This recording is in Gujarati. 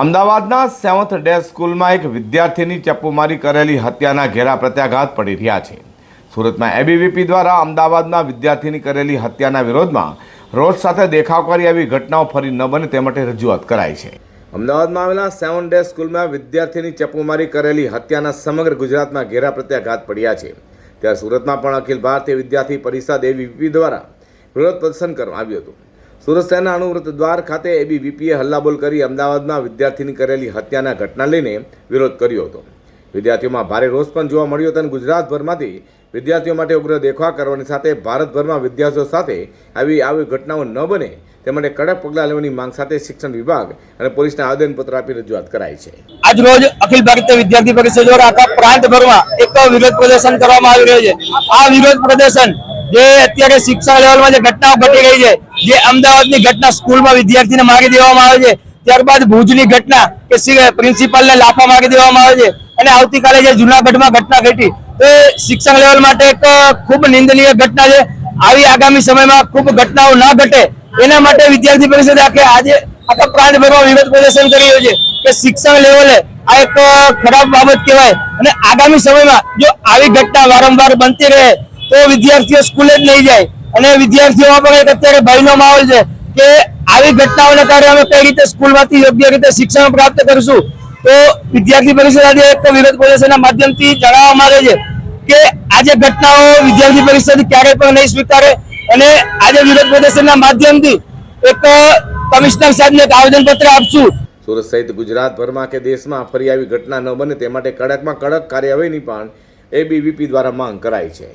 અમદાવાદના સેવન્થ ડે સ્કૂલમાં એક વિદ્યાર્થીની ચપ્પુમારી કરેલી હત્યાના ઘેરા પ્રત્યાઘાત પડી રહ્યા છે. સુરતમાં એબીવીપી દ્વારા અમદાવાદના વિદ્યાર્થીની કરેલી હત્યાના વિરોધમાં રોજ સાથે દેખાવ કરી આવી ઘટનાઓ ફરી ન બને તે માટે રજૂઆત કરાઈ છે. અમદાવાદમાં આવેલા સેવન ડે સ્કૂલમાં વિદ્યાર્થીની ચપ્પુમારી કરેલી હત્યાના સમગ્ર ગુજરાતમાં ઘેરા પ્રત્યાઘાત પડ્યા છે. ત્યારે સુરતમાં પણ અખિલ ભારતીય વિદ્યાર્થી પરિષદ એબીવીપી દ્વારા વિરોધ પ્રદર્શન કરવામાં આવ્યું હતું. સુરત શહેરના અણુવ્રત દ્વાર ખાતે એબીવીપીએ હલ્લાબોલ કરી અમદાવાદમાં વિદ્યાર્થીની કરેલી હત્યાના ઘટના લઈને વિરોધ કર્યો હતો. વિદ્યાર્થીઓમાં ભારે રોષ પણ જોવા મળ્યો હતો અને ગુજરાતભરમાંથી વિદ્યાર્થીઓ માટે ઉગ્ર દેખાવ કરવાની સાથે ભારતભરમાં વિદ્યાર્થીઓ સાથે આવી આવી ઘટનાઓ ન બને તે માટે કડક પગલાં લેવાની માંગ સાથે શિક્ષણ વિભાગ અને પોલીસને આવેદનપત્ર આપી રજૂઆત કરાઈ છે. આજ રોજ અખિલ ભારતીય વિદ્યાર્થી પરિષદ દ્વારા આખા પ્રાંતભરમાં એક વિરોધ પ્રદર્શન કરવામાં આવી રહ્યું છે. આ વિરોધ પ્રદર્શન જે અત્યારે શિક્ષણ લેવલમાં જે ઘટનાઓ ઘટી ગઈ છે જે અમદાવાદની ઘટના સ્કૂલમાં વિદ્યાર્થીને મારી દેવામાં આવે છે, ત્યારબાદ ભુજની ઘટના કે પ્રિન્સિપાલને લાફા મારી દેવામાં આવે છે અને આવતીકાલે જે જુનાગઢમાં ઘટના ઘટી, તો એ શિક્ષણ લેવલ માટે એક ખૂબ નિંદનીય ઘટના છે. આવી આગામી સમયમાં ખૂબ ઘટનાઓ ના ઘટે, એના માટે વિદ્યાર્થી પરિષદ આખે આજે આખા પ્રાંતભરમાં વિરોધ પ્રદર્શન કરી રહ્યું છે કે શિક્ષણ લેવલે આ એક ખરાબ બાબત કહેવાય. અને આગામી સમયમાં જો આવી ઘટના વારંવાર બનતી રહે, તો વિદ્યાર્થીઓ સ્કૂલે જ નહીં જાય. અને વિદ્યાર્થીઓ અત્યારે ભયનો માહોલ છે કે આવી ઘટનાઓને કારણે અમે કઈ રીતે સ્કૂલમાંથી યોગ્ય રીતે શિક્ષણ પ્રાપ્ત કરશું? તો વિદ્યાર્થી પરિષદ આજે એક વિરોધ પ્રદર્શનના માધ્યમથી જણાવવા માંગે છે કે આજે ઘટનાઓ વિદ્યાર્થી પરિષદ ક્યારેય પણ નહીં સ્વીકારે અને આજે વિરોધ પ્રદર્શનના માધ્યમથી એક કમિશનર સાહેબને એક આવેદનપત્ર આપશું. સુરત સહિત ગુજરાતભરમાં કે દેશમાં ફરી આવી ઘટના ન બને તે માટે કડકમાં કડક કાર્યવાહીની પણ એબીવીપી દ્વારા માંગ કરાઈ છે.